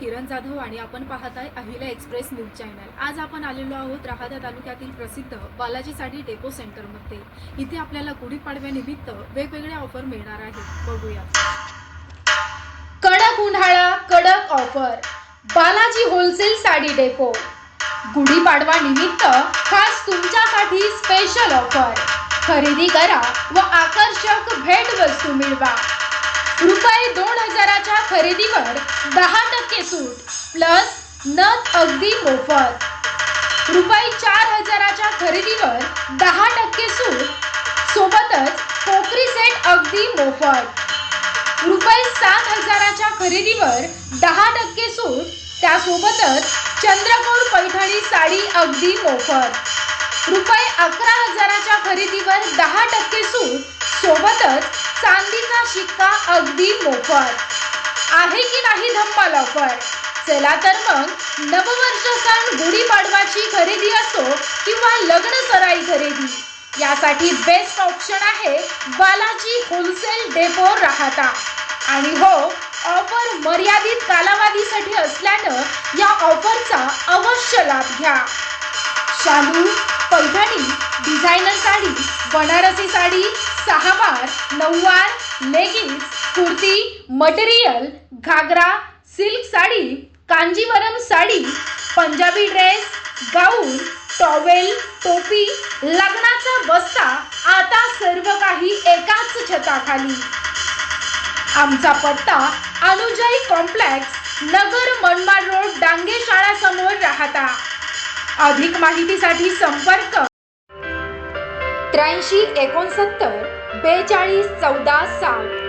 किरण जाधव आणि आपण पाहत आहे अहिला एक्सप्रेस न्यूज चॅनल. आज आपण आलेलो आहोत राहादा तालुक्यातील प्रसिद्ध बालाजी साडी डेपो सेंटरमध्ये. इथे आपल्याला गुढीपाडव्यानिमित्त वेगवेगळ्या ऑफर मिळणार आहेत. बघूया कडक उन्हाळा कडक offer Balaji wholesale sari depot. Gudi Padwa निमित्त खास तुमच्यासाठी स्पेशल ऑफर खरेदी करा व आकर्षक भेट वस्तू मिळवा. दहा टक्के सूट प्लस नथ अगदी मोफत. रुपये चार हजाराच्या खरेदीवर दहा टक्के सूट सोबतच कोकरी सेट अगदी मोफत. रुपये सात हजाराच्या खरेदीवर दहा टक्के सूट त्यासोबतच चंद्रकोर पैठणी साडी अगदी मोफत. रुपये अकरा हजाराच्या खरेदीवर दहा टक्के सूट सोबतच चांदीचा शिक्का अगदी मोफत. आहे की नाही धम्मा ऑफर चला तर मग नववर्ष सण गुढीपाडवाची खरेदी असो किंवा लग्न सराई खरेदी. यासाठी बेस्ट ऑप्शन आहे बालाजी होलसेल डेपो राहता. आणि हो ऑफर मर्यादित कालावधीसाठी असल्यानं या ऑफरचा अवश्य लाभ घ्या. शालू पैठणी डिझायनर साडी बनारसी साडी सहावार नऊवार leggings kurti material ghagra silk sari Kanjeevaram sari Punjabi dress gown towel टोपी लग्नाचा बस्ता आता सर्व काही एकाच छताखाली. आमचा पत्ता अनुजाई कॉम्प्लेक्स नगर मनमाड रोड डांगे शाळा समोर राहता. अधिक माहितीसाठी संपर्क. त्र्याऐंशी एकोणसत्तर बेचाळीस चौदा सात.